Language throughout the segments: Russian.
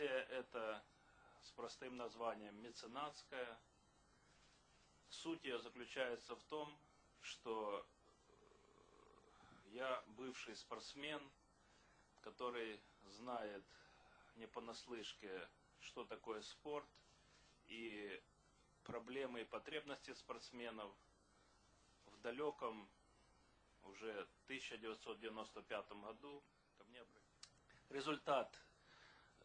Комиссия эта с простым названием меценатская. Суть ее заключается в том, что я бывший спортсмен, который знает не понаслышке, что такое спорт и проблемы и потребности спортсменов в далеком уже 1995 году ко мне результат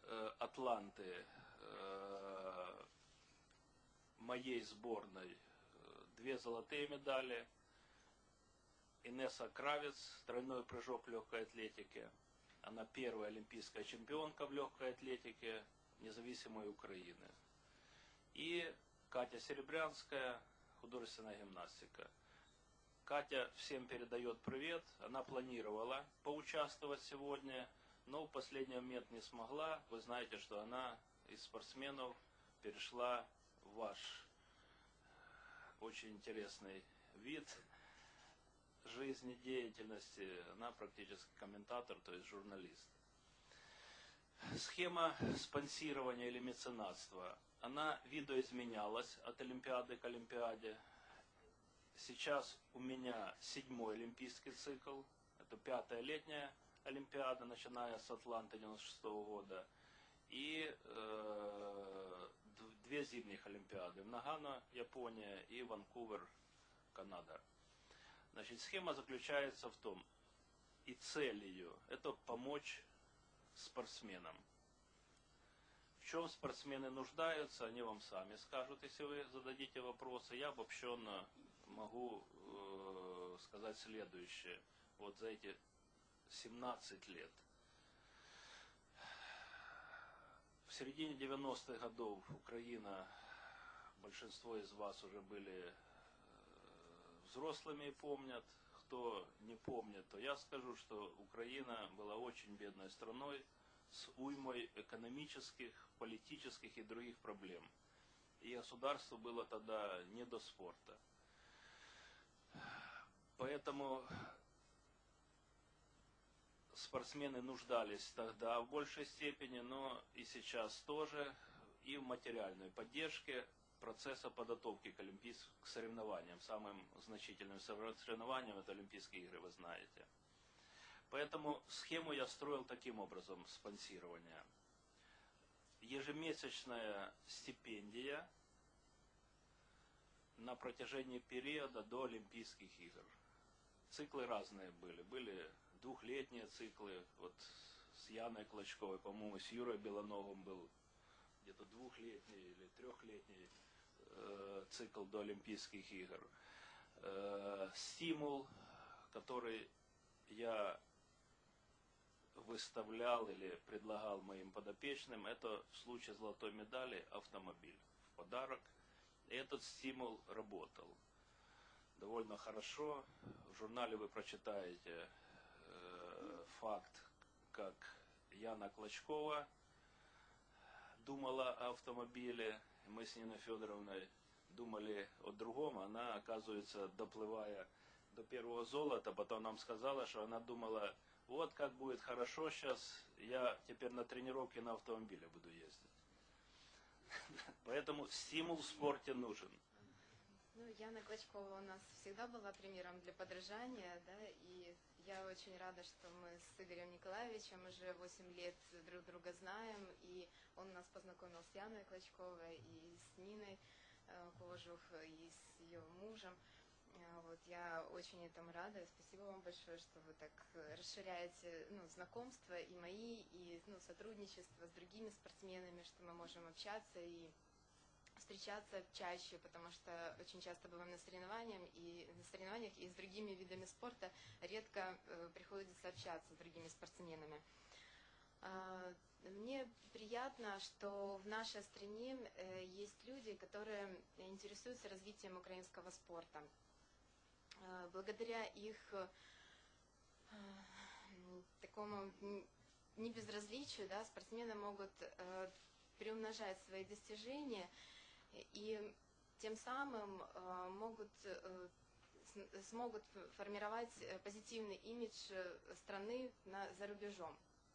э, Атланты э, моей сборной э, две золотые медали Инесса Кравец тройной прыжок в легкой атлетике. Она первая олимпийская чемпионка в легкой атлетике независимой Украины. И Катя Серебрянская художественная гимнастика. Катя всем передает привет. Она планировала поучаствовать сегодня, но в последний момент не смогла. Вы знаете, что она из спортсменов перешла в ваш очень интересный вид жизнедеятельности. Она практически комментатор, то есть журналист. Схема спонсирования или меценатства, она видоизменялась от Олимпиады к Олимпиаде Сейчас у меня седьмой олимпийский цикл. Это пятая летняя Олимпиада, начиная с Атланты 96 -го года. И э, две зимних Олимпиады. В Нагано, Япония и Ванкувер, Канада. Значит, схема заключается в том, и цель ее, это помочь спортсменам. В чем спортсмены нуждаются, они вам сами скажут, если вы зададите вопросы. Я обобщенно могу э, сказать следующее. Вот за эти 17 лет. В середине 90-х годов Украина, большинство из вас уже были э, взрослыми и помнят. Кто не помнит, то я скажу, что Украина была очень бедной страной с уймой экономических, политических и других проблем. И государству было тогда не до спорта. Поэтому спортсмены нуждались тогда в большей степени, но и сейчас тоже, и в материальной поддержке процесса подготовки к олимпийским к соревнованиям. Самым значительным соревнованием это Олимпийские игры, вы знаете. Поэтому схему я строил таким образом спонсирования. Ежемесячная стипендия на протяжении периода до Олимпийских игр. Циклы разные были. Были двухлетние циклы, вот с Яной Клочковой, по-моему, с Юрой Белоновым был где-то двухлетний или трехлетний э, цикл до Олимпийских игр. Э, стимул, который я выставлял или предлагал моим подопечным, это в случае золотой медали автомобиль в подарок – этот стимул работал довольно хорошо. В журнале вы прочитаете факт, как Яна Клочкова думала о автомобиле. Мы с Ниной Федоровной думали о другом. Она, оказывается, доплывая до первого золота, потом нам сказала, что она думала, вот как будет хорошо сейчас, я теперь на тренировке на автомобиле буду ездить. Поэтому стимул в спорте нужен. Ну, Яна Клочкова у нас всегда была примером для подражания, да, и я очень рада, что мы с Игорем Николаевичем уже 8 лет друг друга знаем, и он нас познакомил с Яной Клочковой и с Ниной э, Кожух, и с ее мужем. А, вот, я очень этому рада. Спасибо вам большое, что вы так расширяете ну, знакомства и мои, и ну, сотрудничество с другими спортсменами, что мы можем общаться и встречаться чаще, потому что очень часто бываем на соревнованиях и на соревнованиях и с другими видами спорта редко э, приходится общаться с другими спортсменами. Э, мне приятно, что в нашей стране э, есть люди, которые интересуются развитием украинского спорта. Э, благодаря их э, такому небезразличию, да, спортсмены могут приумножать свои достижения и тем самым могут смогут формировать позитивный имидж страны на, за рубежом.